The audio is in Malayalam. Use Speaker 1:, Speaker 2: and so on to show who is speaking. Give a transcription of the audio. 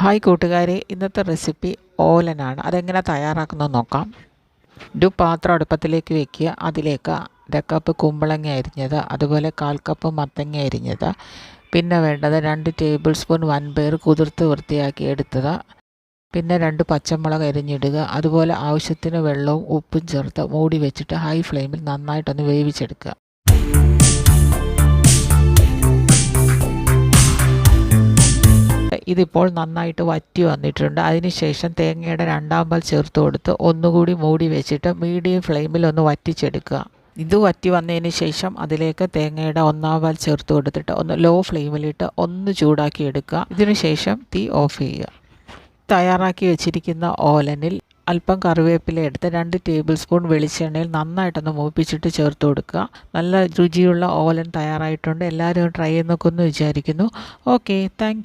Speaker 1: ഹായ് ഇന്നത്തെ റെസിപ്പി ഓലനാണ്. അതെങ്ങനെ തയ്യാറാക്കുന്നത് നോക്കാം. ഒരു പാത്രം അടുപ്പത്തിലേക്ക് വെക്കുക. അതിലേക്ക് അര കപ്പ് കുമ്പളങ്ങ അരിഞ്ഞത് അതുപോലെ കാൽ കപ്പ് മത്തങ്ങ അരിഞ്ഞത് പിന്നെ വേണ്ടത് രണ്ട് ടേബിൾ സ്പൂൺ വൻപയർ കുതിർത്ത് വൃത്തിയാക്കി എടുത്തത് പിന്നെ രണ്ട് പച്ചമുളക് അരിഞ്ഞിടുക അതുപോലെ ആവശ്യത്തിന് വെള്ളവും ഉപ്പും ചേർത്ത് മൂടി വെച്ചിട്ട് ഹൈ ഫ്ലെയിമിൽ നന്നായിട്ടൊന്ന് വേവിച്ചെടുക്കുക. ഇതിപ്പോൾ നന്നായിട്ട് വറ്റി വന്നിട്ടുണ്ട്. അതിനുശേഷം തേങ്ങയുടെ രണ്ടാം പാൽ ചേർത്ത് കൊടുത്ത് ഒന്നുകൂടി മൂടി വെച്ചിട്ട് മീഡിയം ഫ്ലെയിമിൽ ഒന്ന് വറ്റിച്ചെടുക്കുക. ഇത് വറ്റി വന്നതിന് ശേഷം അതിലേക്ക് തേങ്ങയുടെ ഒന്നാം പാൽ ചേർത്ത് കൊടുത്തിട്ട് ഒന്ന് ലോ ഫ്ലെയിമിലിട്ട് ഒന്ന് ചൂടാക്കി എടുക്കുക. ഇതിനു ശേഷം തീ ഓഫ് ചെയ്യുക. തയ്യാറാക്കി വെച്ചിരിക്കുന്ന ഓലനിൽ അല്പം കറിവേപ്പില എടുത്ത് രണ്ട് ടേബിൾ സ്പൂൺ വെളിച്ചെണ്ണയിൽ നന്നായിട്ടൊന്ന് മൂപ്പിച്ചിട്ട് ചേർത്ത് കൊടുക്കുക. നല്ല രുചിയുള്ള ഓലൻ തയ്യാറായിട്ടുണ്ട്. എല്ലാവരും ട്രൈ ചെയ്യുന്നൊക്കെ ഒന്ന് വിചാരിക്കുന്നു. Okay thank